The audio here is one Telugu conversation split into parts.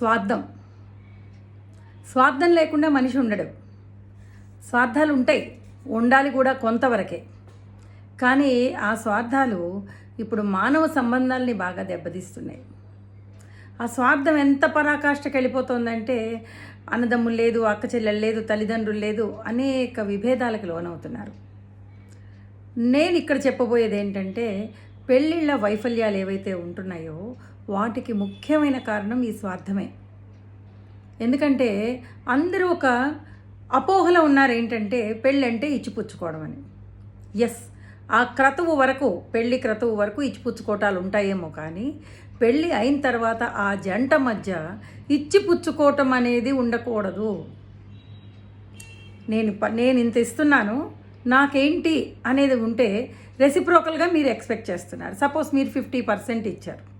స్వార్థం. స్వార్థం లేకుండా మనిషి ఉండడు. స్వార్థాలు ఉంటాయి. ఉండాలి కూడా కొంతవరకే. కానీ ఆ స్వార్థాలు ఇప్పుడు మానవ సంబంధాలని బాగా దెబ్బతీస్తున్నాయి. ఆ స్వార్థం ఎంత పరాకాష్ఠకి వెళ్ళిపోతుందంటే అన్నదమ్ములు లేదు అక్క చెల్లెలు లేదు తల్లిదండ్రులు లేదు అనేక విభేదాలకు లోనవుతున్నారు. నేను ఇక్కడ చెప్పబోయేది ఏంటంటే పెళ్ళిళ్ళ వైఫల్యాలు ఏవైతే ఉంటున్నాయో వాటికి ముఖ్యమైన కారణం ఈ స్వార్థమే. ఎందుకంటే అందరూ ఒక అపోహలో ఉన్నారు ఏంటంటే పెళ్ళంటే ఇచ్చిపుచ్చుకోవడం అని ఎస్ ఆ క్రతువు వరకు పెళ్ళి క్రతువు వరకు ఇచ్చిపుచ్చుకోవటాలు ఉంటాయేమో కానీ పెళ్ళి అయిన తర్వాత ఆ జంట మధ్య ఇచ్చిపుచ్చుకోవటం అనేది ఉండకూడదు. నేను ప- నేను ఇంత ఇస్తున్నాను నాకేంటి అనేది ఉంటే రెసిప్రోకల్గా మీరు ఎక్స్పెక్ట్ చేస్తున్నారు. సపోజ్ మీరు ఫిఫ్టీ పర్సెంట్ ఇచ్చారు.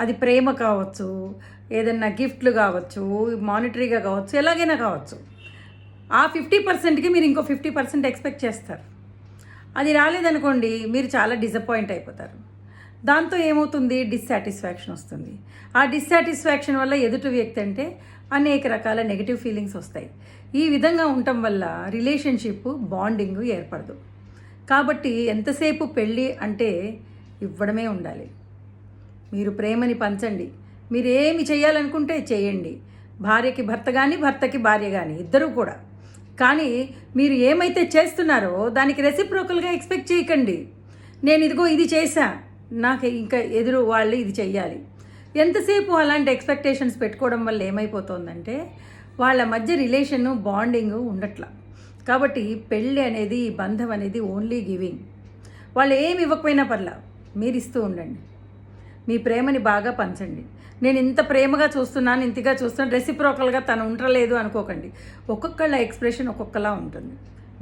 అది ప్రేమ కావచ్చు ఏదన్నా గిఫ్ట్లు కావచ్చు మానిటరీగా కావచ్చు ఎలాగైనా కావచ్చు. ఆ ఫిఫ్టీ పర్సెంట్కి మీరు ఇంకో ఫిఫ్టీ పర్సెంట్ ఎక్స్పెక్ట్ చేస్తారు. అది రాలేదనుకోండి మీరు చాలా డిసప్పాయింట్ అయిపోతారు. దాంతో ఏమవుతుంది? డిస్సాటిస్ఫాక్షన్ వస్తుంది. ఆ డిస్సాటిస్ఫాక్షన్ వల్ల ఎదుటి వ్యక్తి అంటే అనేక రకాల నెగిటివ్ ఫీలింగ్స్ వస్తాయి. ఈ విధంగా ఉండటం వల్ల రిలేషన్షిప్ బాండింగ్ ఏర్పడదు. కాబట్టి ఎంతసేపు పెళ్ళి అంటే ఇవ్వడమే ఉండాలి. మీరు ప్రేమని పంచండి. మీరు ఏమి చేయాలనుకుంటే చేయండి. భార్యకి భర్త కానీ భర్తకి భార్య కానీ ఇద్దరూ కూడా. కానీ మీరు ఏమైతే చేస్తున్నారో దానికి రెసిప్రోకల్గా ఎక్స్పెక్ట్ చేయకండి. నేను ఇదిగో ఇది చేశా. నాకు ఇంకా ఎదురు వాళ్ళు ఇది చెయ్యాలి. ఎంతసేపు అలాంటి ఎక్స్పెక్టేషన్స్ పెట్టుకోవడం వల్ల ఏమైపోతుందంటే వాళ్ళ మధ్య రిలేషన్ బాండింగ్ ఉండట్ల. కాబట్టి పెళ్ళి అనేది బంధం అనేది ఓన్లీ గివింగ్ వాళ్ళు ఏమి ఇవ్వకపోయినా పర్లా మీరు ఇస్తూ ఉండండి. మీ ప్రేమని బాగా పంచండి. నేను ఇంత ప్రేమగా చూస్తున్నాను ఇంతగా చూస్తున్నాను రెసిప్రోకల్గా తను ఉండలేదు అనుకోకండి. ఒక్కొక్కళ్ళ ఎక్స్ప్రెషన్ ఒక్కొక్కలా ఉంటుంది.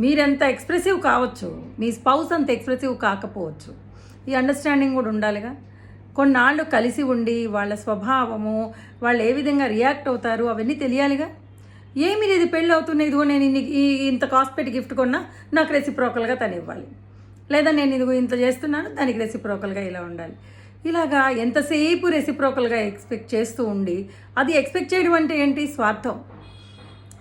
మీరెంత ఎక్స్ప్రెసివ్ కావచ్చు మీ స్పౌస్ అంత ఎక్స్ప్రెసివ్ కాకపోవచ్చు ఈ అండర్స్టాండింగ్ కూడా ఉండాలిగా. కొన్నాళ్ళు కలిసి ఉండి వాళ్ళ స్వభావము వాళ్ళు ఏ విధంగా రియాక్ట్ అవుతారు అవన్నీ తెలియాలిగా. ఏమి లేదు పెళ్ళి అవుతుంది ఇదిగో నేను ఇన్ని ఈ ఇంత కాస్ట్ పెట్టి గిఫ్ట్ కొన్నా నాకు రెసిప్రోకల్గా తను ఇవ్వాలి. లేదా నేను ఇదిగో ఇంత చేస్తున్నాను దానికి రెసిప్రోకల్గా ఇలా ఉండాలి. ఇలాగా ఎంతసేపు రెసిప్రోకల్గా ఎక్స్పెక్ట్ చేస్తూ ఉండి అది ఎక్స్పెక్ట్ చేయడం అంటే ఏంటి? స్వార్థం.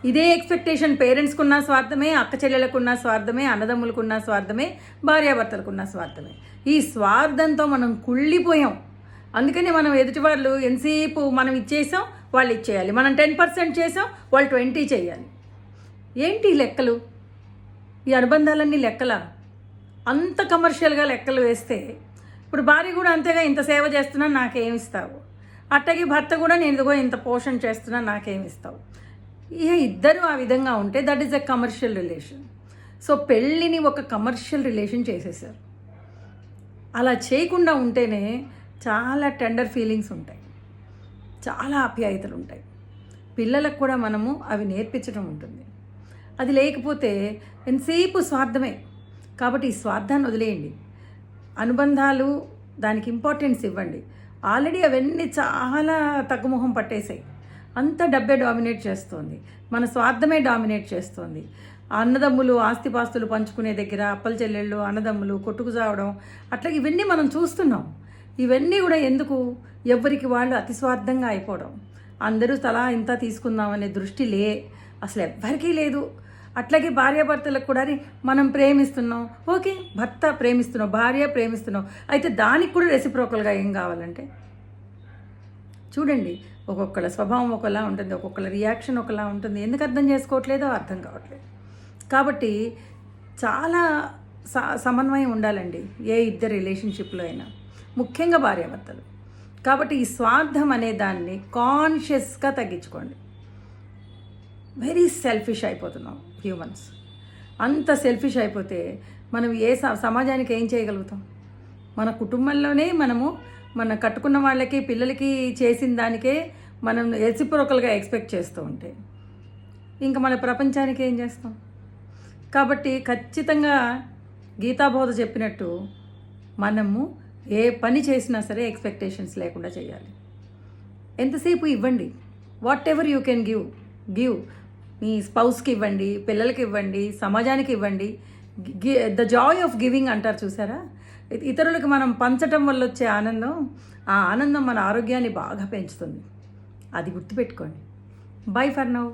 ఇదే ఎక్స్పెక్టేషన్ పేరెంట్స్కున్న స్వార్థమే అక్క చెల్లెలకున్న స్వార్థమే అన్నదమ్ములకున్న స్వార్థమే భార్యాభర్తలకున్న స్వార్థమే. ఈ స్వార్థంతో మనం కుళ్ళిపోయాం. అందుకనే మనం ఎదుటి వాళ్ళు ఎంతసేపు మనం ఇచ్చేసాం వాళ్ళు ఇచ్చేయాలి. మనం టెన్ పర్సెంట్ చేసాం వాళ్ళు ట్వంటీ చేయాలి. ఏంటి లెక్కలు? ఈ అనుబంధాలన్నీ లెక్కల? అంత కమర్షియల్గా లెక్కలు వేస్తే ఇప్పుడు భార్య కూడా అంతేగా ఇంత సేవ చేస్తున్నా నాకేం ఇస్తావు? అట్టకి భర్త కూడా నేను ఇదిగో ఇంత పోషణ చేస్తున్నా నాకేం ఇస్తావు? ఇక ఇద్దరు ఆ విధంగా ఉంటే that is a commercial relation so పెళ్ళిని ఒక కమర్షియల్ రిలేషన్ చేసేసారు. అలా చేయకుండా ఉంటేనే చాలా టెండర్ ఫీలింగ్స్ ఉంటాయి. చాలా ఆప్యాయతలు ఉంటాయి. పిల్లలకు కూడా మనము అవి నేర్పించడం ఉంటుంది. అది లేకపోతే ఎంతసేపు స్వార్థమే. కాబట్టి ఈ స్వార్థాన్ని వదిలేయండి. అనుబంధాలు దానికి ఇంపార్టెన్స్ ఇవ్వండి. ఆల్రెడీ అవన్నీ చాలా తగ్గుముఖం పట్టేశాయి. అంత డబ్బే డామినేట్ చేస్తోంది. మన స్వార్థమే డామినేట్ చేస్తోంది. అన్నదమ్ములు ఆస్తిపాస్తులు పంచుకునే దగ్గర అప్పల చెల్లెళ్ళు అన్నదమ్ములు కొట్టుకు చావడం అట్లా ఇవన్నీ మనం చూస్తున్నాం. ఇవన్నీ కూడా ఎందుకు? ఎవరికి వాళ్ళు అతి స్వార్థంగా అయిపోవడం. అందరూ తలా ఇంత తీసుకుందామనే దృష్టి లే అసలు ఎవ్వరికీ లేదు. అట్లాగే భార్యాభర్తలకు కూడా మనం ప్రేమిస్తున్నాం. ఓకే భర్త ప్రేమిస్తున్నావు భార్య ప్రేమిస్తున్నావు. అయితే దానికి కూడా రెసిప్రోకల్గా ఏం కావాలంటే? చూడండి ఒక్కొక్కళ్ళ స్వభావం ఒకలా ఉంటుంది ఒక్కొక్కళ్ళ రియాక్షన్ ఒకలా ఉంటుంది. ఎందుకు అర్థం చేసుకోవట్లేదో అర్థం కావట్లేదు. కాబట్టి చాలా స సమన్వయం ఉండాలండి ఏ ఇద్దరు రిలేషన్షిప్లో అయినా. ముఖ్యంగా భార్యాభర్తలు. కాబట్టి ఈ స్వార్థం అనే దాన్ని కాన్షియస్గా తగ్గించుకోండి. వెరీ సెల్ఫిష్ అయిపోతున్నాం హ్యూమన్స్ అంత సెల్ఫిష్ అయిపోతే మనం ఏ స- సమాజానికి ఏం చేయగలుగుతాం? మన కుటుంబంలోనే మనము మన కట్టుకున్న వాళ్ళకి పిల్లలకి చేసిన దానికే మనం రెసిప్రోకల్గా ఎక్స్పెక్ట్ చేస్తూ ఉంటే ఇంకా మన ప్రపంచానికి ఏం చేస్తాం? కాబట్టి ఖచ్చితంగా గీతాబోధ చెప్పినట్టు మనము ఏ పని చేసినా సరే ఎక్స్పెక్టేషన్స్ లేకుండా చేయాలి. ఎంతసేపు ఇవ్వండి? Whatever you can give give me స్పౌస్కి ఇవ్వండి పిల్లలకి ఇవ్వండి సమాజానికి ఇవ్వండి. ద జాయ్ ఆఫ్ గివింగ్ అంటారు చూసారా? ఇతరులకు మనం పంచటం వల్ల వచ్చే ఆనందం ఆ ఆనందం మన ఆరోగ్యాన్ని బాగా పెంచుతుంది. అది గుర్తుపెట్టుకోండి. By for now